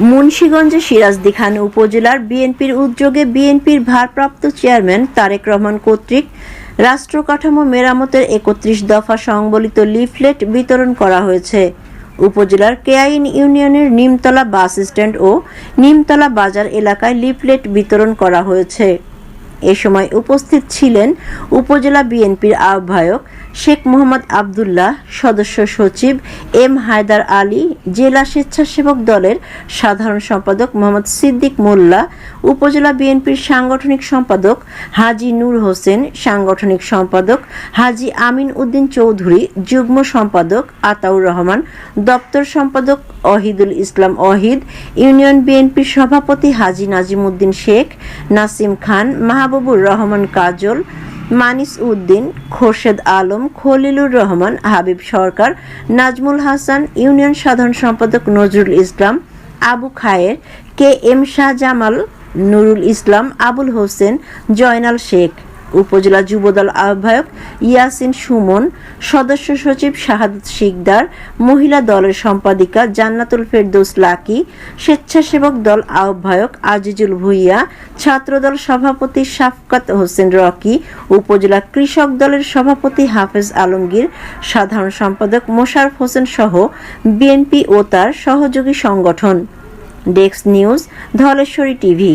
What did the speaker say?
মুন্সীগঞ্জে সিরাজদিখান উপজেলার বিএনপির উদ্যোগে বিএনপির ভারপ্রাপ্ত চেয়ারম্যান তারেক রহমান কর্তৃক রাষ্ট্র কাঠামো মেরামতের একত্রিশ দফা সংবলিত লিফলেট বিতরণ করা হয়েছে। উপজেলার কেআইন ইউনিয়নের নিমতলা বাস স্ট্যান্ড ও নিমতলা বাজার এলাকায় লিফলেট বিতরণ করা হয়েছে। এ সময় উপস্থিত ছিলেন উপজেলা বিএনপির আহ্বায়ক শেখ মোহাম্মদ আবদুল্লাহ, সদস্য সচিব এম হায়দার আলী, জেলা স্বেচ্ছাসেবক দলের সাধারণ সম্পাদক মোহাম্মদ সিদ্দিক মোল্লা, উপজেলা বিএনপির সাংগঠনিক সম্পাদক হাজি নূর হোসেন, সাংগঠনিক সম্পাদক হাজি আমিন উদ্দিন চৌধুরী, যুগ্ম সম্পাদক আতাউর রহমান, দপ্তর সম্পাদক অহিদুল ইসলাম অহিদ, ইউনিয়ন বিএনপির সভাপতি হাজি নাজিমুদ্দিন শেখ, নাসিম খান মাহবুবুর রহমান কাজল, মানিস উদ্দিন, খোরশেদ আলম, খলিলুর রহমান, হাবিব সরকার, নাজমুল হাসান, ইউনিয়ন সাধারণ সম্পাদক নজরুল ইসলাম, আবু খায়ের, কে এম শাহ জামাল নুরুল ইসলাম, আবুল হোসেন, জয়নাল শেখ। উপজেলা যুবদল আহ্বায়ক ইয়াসিন সুমন, সদস্য সচিব শাহাদত শিকদার, মহিলা দলের সম্পাদিকা জান্নাতুল ফেরদৌস লাকি, স্বেচ্ছাসেবক দল আহ্বায়ক আজিজুল ভুইয়া, ছাত্রদল সভাপতি শাফকাত হোসেন রকি, উপজেলা কৃষক দলের সভাপতি হাফেজ আলমগীর, সাধারণ সম্পাদক মোশারফ হোসেন সহ বিএনপি ও তার সহযোগী সংগঠন। Desk news Dhaleshwari TV.